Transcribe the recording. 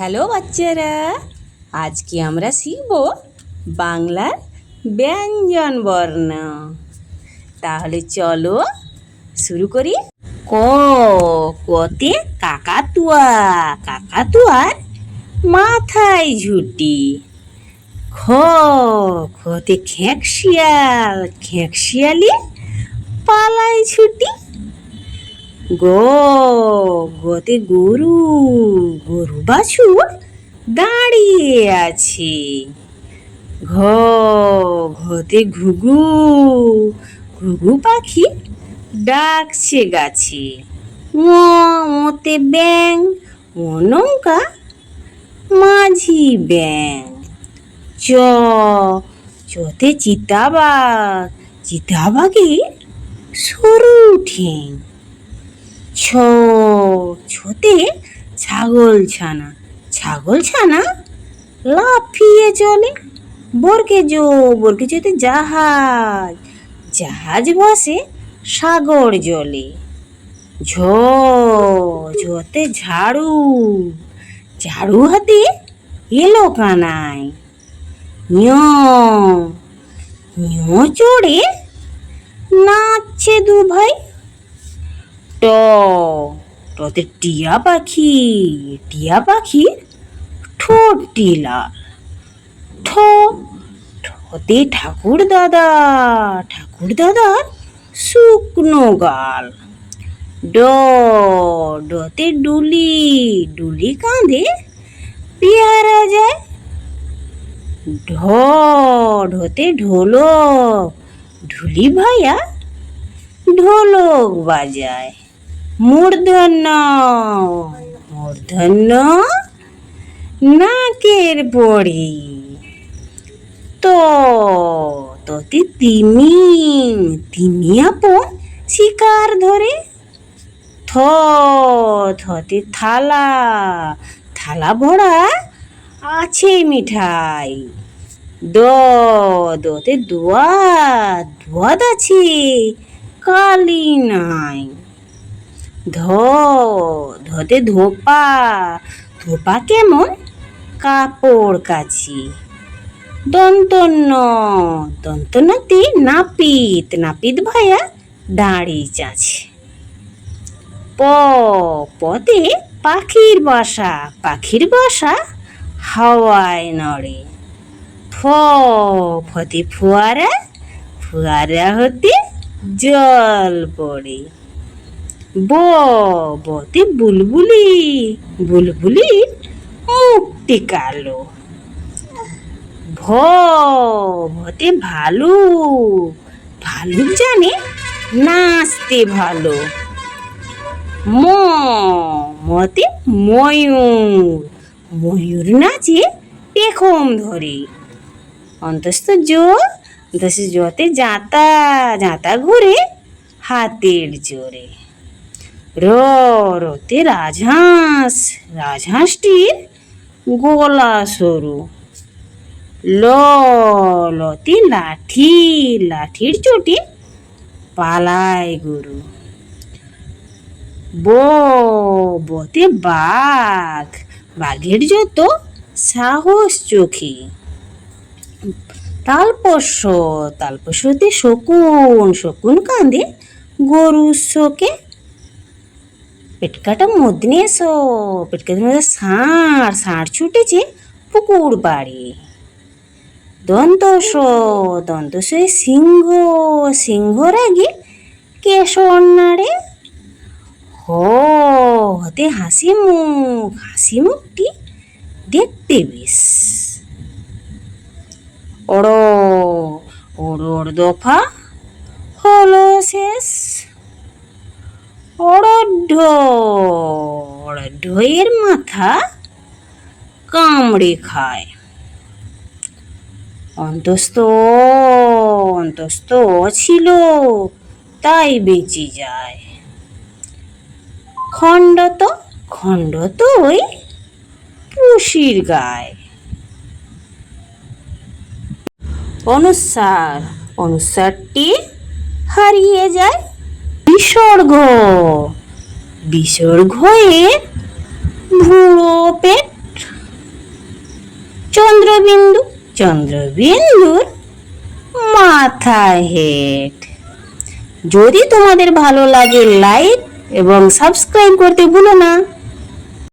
Hello বাচ্চারা, আজকে আমরা শিখব বাংলার ব্যঞ্জন বর্ণ। তাহলে চলো শুরু করি। ক, কতে কাকাতুয়া, কাকাতুয়ার মাথায় ঝুটি। খ, খতে খেঁকশিয়াল, খেঁকশিয়ালি পালায় ছুটি। গ, গতে গরু বাছুর দাঁড়িয়ে আছে। ঘ, ঘতে ঘুঘু ঘুঘু পাখি ডাকছে গাছে। ম মতে ব্যাং ও মাঝি ব্যাং চ, চতে চিতাবাঘ চিতাবাঘের সরু ঠেং। ছ ছোতে ছাগল ছানা। ছাগল ছানা? লাফিয়ে চলে। বরকে জো, বরকে যেতে জাহাজ। জাহাজ বসে সাগর জলে। ঝ, ঝতে ঝাড়ু। ঝাড়ু হাতে এলো কানায়। ঞ চড়ে নাচছে দু ভাই ট টতে টিয়া পাখি, টিয়া পাখির ঠোঁটটি লাল ঠ ঠতে ঠাকুর দাদা, ঠাকুর দাদার শুকনো গাল। ড, ডতে ডুলি ডুলি কাঁধে পেয়ারা যায়। ঢ, ঢতে ঢোলক, ঢুলি ভাইয়া ঢোলক বাজায়। মূর্ধন্য। মূর্ধন্য নাকের পড়ি তো, তোতে তিমি তিমি আপন শিকার ধরে। থ, থতে থালা থালা ভরা আছে মিঠাই। দ, দতে দোয়াত দোয়াত আছে কালি নাই। ধ, ধতে ধোপা। ধোপা কেমন? কাপড় কাছি দন্তন্য দন্তন্যতে নাপিত। নাপিত ভাইয়া দাঁড়ি আছে প পতে পাখির বাসা। পাখির বাসা হাওয়ায় নড়ে। ফ, ফতে ফোয়ারা ফোয়ারা হতে জল পড়ে। ব, বতে বুলবুলি বুলবুলি মুক্তি কালো। ভ ভতে ভালু ভালুক জানে নাচতে ভালো। ম, মতে ময়ূর ময়ূর নাচে পেখম ধরে। অন্তস্থ জো দশ জোতে যাতা যাতা ঘুরে হাতের জোরে। র রতে রাজহাঁস। রাজহাঁসটির গলা সরু। ল লতে লাঠি। লাঠির চোটে পালায় গরু। ব বতে বাঘ। বাঘের যত সাহস চোখে। তালপস্য, তালপস্যতে শকুন। শকুন কাঁদে গরুর শোকে পেটকাটা মধ্যে এসো পেটকাটার মধ্যে ষাঁড় ষাঁড় ছুটেছে পুকুর বাড়ি। দন্তস দন্তসে সিংহ, সিংহর আগে কেশর নাড়ে। হ, হতে হাসি মুখ, হাসি মুখটি দেখতে বেশ। ওড় ওড় দফা হলো শেষ। অড়ঢ অড়ঢয়ের মাথা কামড়ে খায়। অন্তস্থ অন্তস্থ ছিল, তাই বেঁচে যায়। খণ্ডত খণ্ডত ওই পুষির গায়। অনুসার, অনুসারটি হারিয়ে যায় বিসর্গ। বিসর্গ এর ভুয়ো পেট। চন্দ্রবিন্দু, চন্দ্রবিন্দুর মাথা হেড যদি তোমাদের ভালো লাগে লাইক এবং সাবস্ক্রাইব করতে ভুলো না।